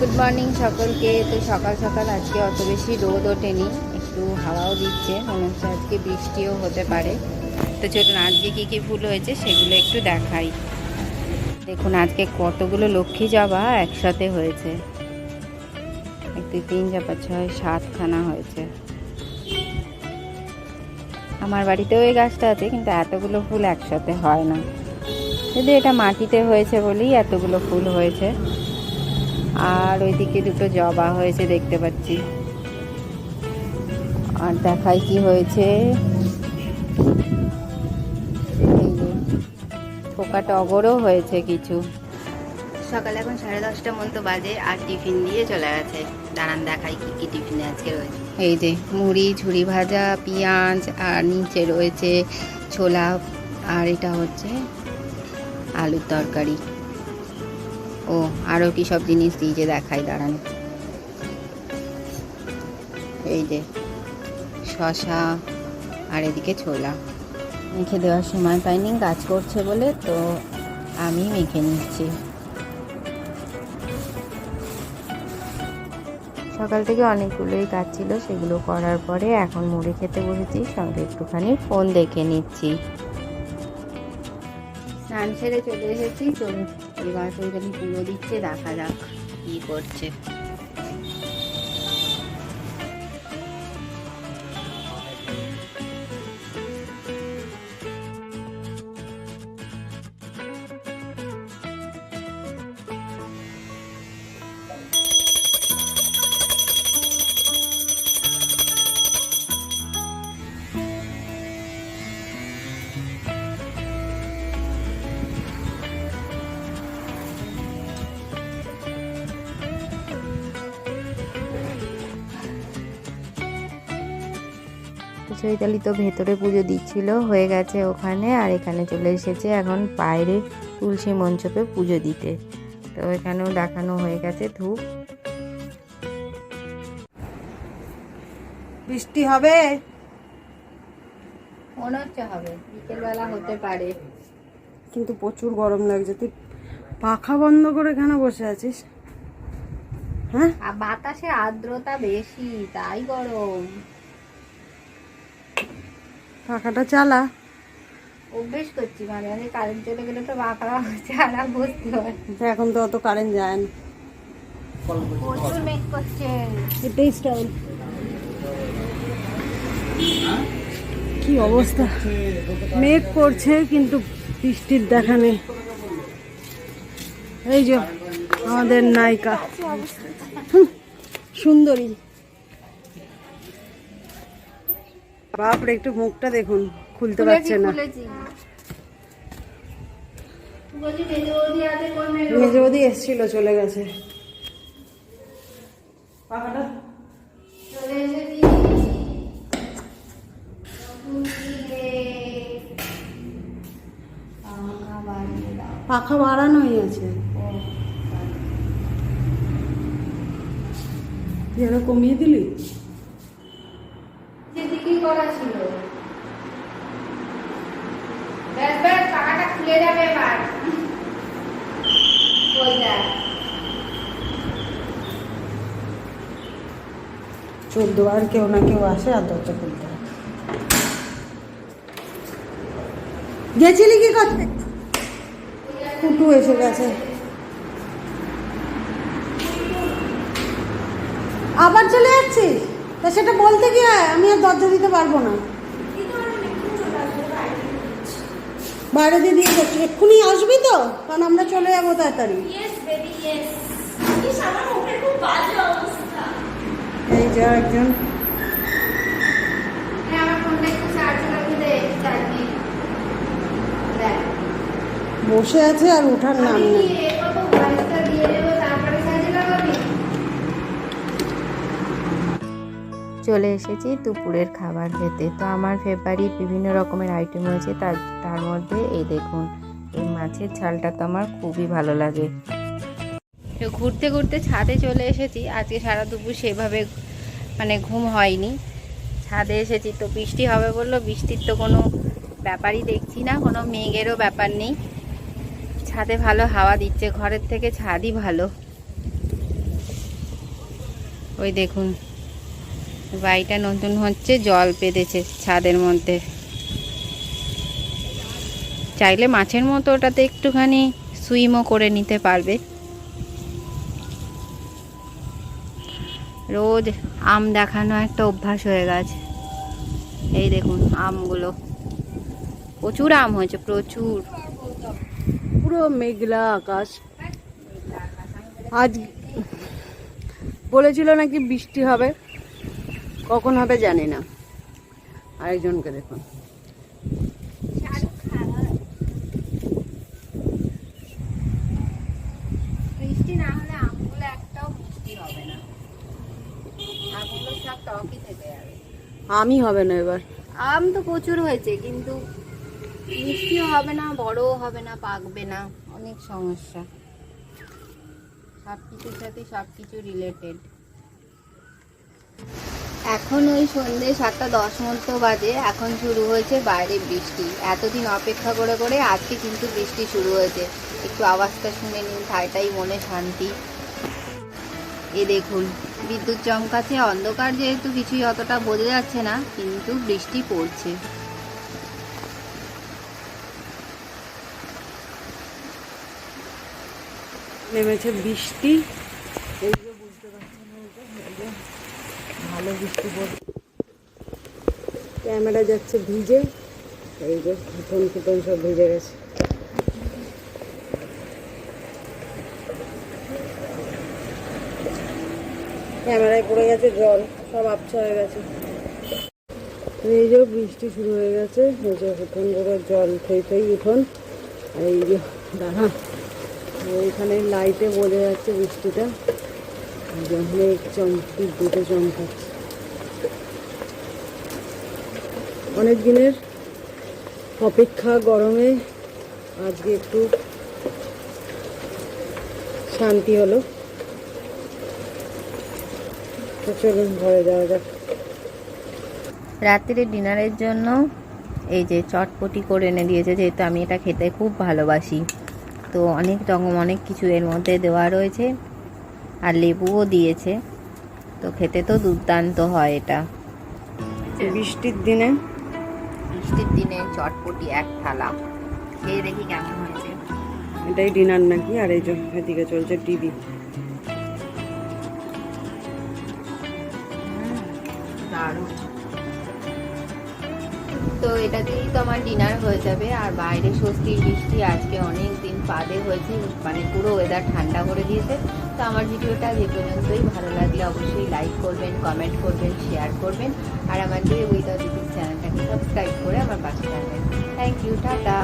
Good morning সকলকে। তো সকাল সকাল আজকে অত বেশি রোদ ওঠেনি, একটু হাওয়াও দিচ্ছে, মনে হচ্ছে আজকে বৃষ্টিও হতে পারে। তো চলুন আজকে কী কী ফুল হয়েছে সেগুলো একটু দেখাই। দেখুন আজকে কতগুলো লক্ষ্মী জবা একসাথে হয়েছে। এক, দুই, তিন, চার ছয়, সাতখানা হয়েছে। আমার বাড়িতেও এই গাছটা আছে, কিন্তু এতগুলো ফুল একসাথে হয় না। যদি এটা মাটিতে হয়েছে বলেই এতগুলো ফুল হয়েছে। আর ওইদিকে দুটো জবা হয়েছে দেখতে পাচ্ছি। আর দেখাই কি হয়েছে। পোকা টগরও হয়েছে কিছু। সকালে এখন সাড়ে দশটা মন তো বাজে আর টিফিন দিয়ে চলে গেছে। দাঁড়ান দেখাই কি কি টিফিনে আজকে রয়েছে। এই যে মুড়ি ঝুড়ি ভাজা পেঁয়াজ আর নিচে রয়েছে ছোলা আর এটা হচ্ছে আলুর তরকারি। ও আরও কি সব জিনিস দিয়েছে দেখাই, দাঁড়ান। এই যে, শশা, আর এদিকে ছোলা। মেখে দেওয়ার সময় পাইনি, কাজ করছে বলে তো আমি মেখে নিচ্ছি। সকাল থেকে অনেকগুলোই কাজ ছিল, সেগুলো করার পরে এখন মুড়ি খেতে বসেছি, সঙ্গে একটুখানি ফোন দেখে নিচ্ছি। স্নান সেরে চলে এসেছি, চলুন। এবার ওইখানে পুরো দিচ্ছে দেখা যাক কি করছে। চৈতালি তো ভেতরে পুজো দিচ্ছিল হয়ে গেছে ওখানে আর এখানে চলে এসেছে এখন বাইরে তুলসী মঞ্চপে পুজো দিতে। তো এখানেও দেখানো হয়ে গেছে ধূপ। বৃষ্টি হবে? মনে হচ্ছে হবে বিকেলবেলা হতে পারে। কিন্তু প্রচুর গরম লাগছে। তুই পাখা বন্ধ করে কেন বসে আছিস? হ্যাঁ? আর বাতাসের আর্দ্রতা বেশি তাই গরম। পাখাটা চালা। অভ্যেস করছি মানে মানে কারেন্ট চলে গেলে তো বাঁকা চালা বসতে হয় এখন তো অত কারেন্ট যায় না। প্রচুর মেঘ করছে। এটাই স্টাইল কি অবস্থা? মেঘ করছে কিন্তু বৃষ্টির দেখা নেই। এই যে আমাদের নায়িকা। সুন্দরী। বাপরে একটু মুখটা দেখুন খুলতে পারছে না। মেজো বৌদি এসছিল চলে গেছে। পাখাটা? পাখা বাড়ানোই আছে তুই কমিয়ে দিলি? করা ছিল। খুলে যাবে এবার। চোদ্দ আর কেউ না কেউ আসে আর দরজা খুলতে গেছিলি কি করতে? কুটু এসে গেছে। আবার চলে যাচ্ছিস? তা সেটা বলতে কি হয় আমি আর দরজা দিতে পারব না। বাইরে দিয়ে দিয়ে যাচ্ছি। এক্ষুনি আসবি তো? কারণ আমরা চলে যাব তাড়াতাড়ি। এই যে একজন। হ্যাঁ, বসে আছে আর ওঠার নাম নেই। চলে এসেছি দুপুরের খাবার খেতে। তো আমার ফেভারিট বিভিন্ন রকমের আইটেম রয়েছে তার তার মধ্যে এই দেখুন, এই মাছের ঝালটা তো আমার খুবই ভালো লাগে। ঘুরতে ঘুরতে ছাদে চলে এসেছি, আজকে সারা দুপুর সেভাবে মানে ঘুম হয়নি। ছাদে এসেছি তো বৃষ্টি হবে বলল, বৃষ্টির তো কোনো ব্যাপারই দেখছি না, কোনো মেঘেরও ব্যাপার নেই। ছাদে ভালো হাওয়া দিচ্ছে, ঘরের থেকে ছাদই ভালো। ওই দেখুন বাড়িটা নতুন হচ্ছে, জল পেতেছে ছাদের মধ্যে। চাইলে মাছের মতো ওটাতে একটুখানি সুইমও করে নিতে পারবে। রোজ আম দেখানো একটা অভ্যাস হয়ে গেছে। এই দেখুন আমগুলো। প্রচুর আম হয়েছে, প্রচুর। পুরো মেঘলা আকাশ। আজ বলেছিল নাকি বৃষ্টি হবে। কখন হবে জানি না। আরেকজনকে দেখুন। বৃষ্টি না হলে আমগুলো একটাও মিষ্টি হবে না। আমগুলো সব টকই থেকে যাবে। আমি হবে না এবার। আম তো প্রচুর হয়েছে কিন্তু মিষ্টিও হবে না বড়ও হবে না পাকবে না। অনেক সমস্যা। সব কিছুর সাথে সব কিছু রিলেটেড এখন ওই সন্ধ্যে সাতটা দশ মতো বাজে, এখন শুরু হয়েছে বাইরে বৃষ্টি। এতদিন অপেক্ষা করে করে আজকে কিন্তু বৃষ্টি শুরু হয়েছে। একটু আওয়াজটা শুনে নিন ঠাইটাই মনে শান্তি। এ দেখুন, বিদ্যুৎ চমকাচ্ছে, অন্ধকার যেহেতু কিছুই অতটা বোঝা যাচ্ছে না, কিন্তু বৃষ্টি পড়ছে। নেমেছে বৃষ্টি এই যে বুঝতে পারছেন এই যে, এই যে ভালো বৃষ্টি পড়ছে ক্যামেরা যাচ্ছে ভিজে, এই যে ফুটন ফুটন সব ভিজে গেছে। ক্যামেরায় পড়ে গেছে জল, সব আবছা হয়ে গেছে। এই যে বৃষ্টি শুরু হয়ে গেছে, এই যে উঠোন পুরো জল, থই থই উঠোন। আর এই যে দাঁড়া ওইখানে লাইটে বোঝা যাচ্ছে বৃষ্টিটা। মেঘ চমকি, দুটো চমকাচ্ছে। অনেক দিনের অপেক্ষা গরমে আজকে একটু শান্তি হলো। তো চলুন ঘরে যাওয়া যাক। রাত্রিরে ডিনারের জন্য এই যে চটপটি করে এনে দিয়েছে যেহেতু আমি এটা খেতে খুব ভালোবাসি। তো অনেক রকম অনেক কিছু এর মধ্যে দেওয়া রয়েছে আর লেবুও দিয়েছে। তো খেতে তো দুর্দান্ত হয় এটা। বৃষ্টির দিনে বৃষ্টির দিনে চটপটি এক থালা। খেয়ে দেখি কেমন হয়েছে। এটাই ডিনার নাকি? আর এই যে এদিকে চলছে টিভি। দারুণ। তো এটা তো আমার ডিনার হয়ে যাবে। আর বাইরে স্বস্তির বৃষ্টি আজকে অনেক দিন পাদে হয়েছে মানে পুরো ওয়েদার ঠান্ডা করে দিয়েছে। তো আমার ভিডিওটা যে পর্যন্তই। ভালো লাগলে অবশ্যই লাইক করবেন কমেন্ট করবেন শেয়ার করবেন। আর আমাদের উইদাউট দিদির চ্যানেলটাকে সাবস্ক্রাইব করে আমার পাশে থাকবেন। Thank you tata.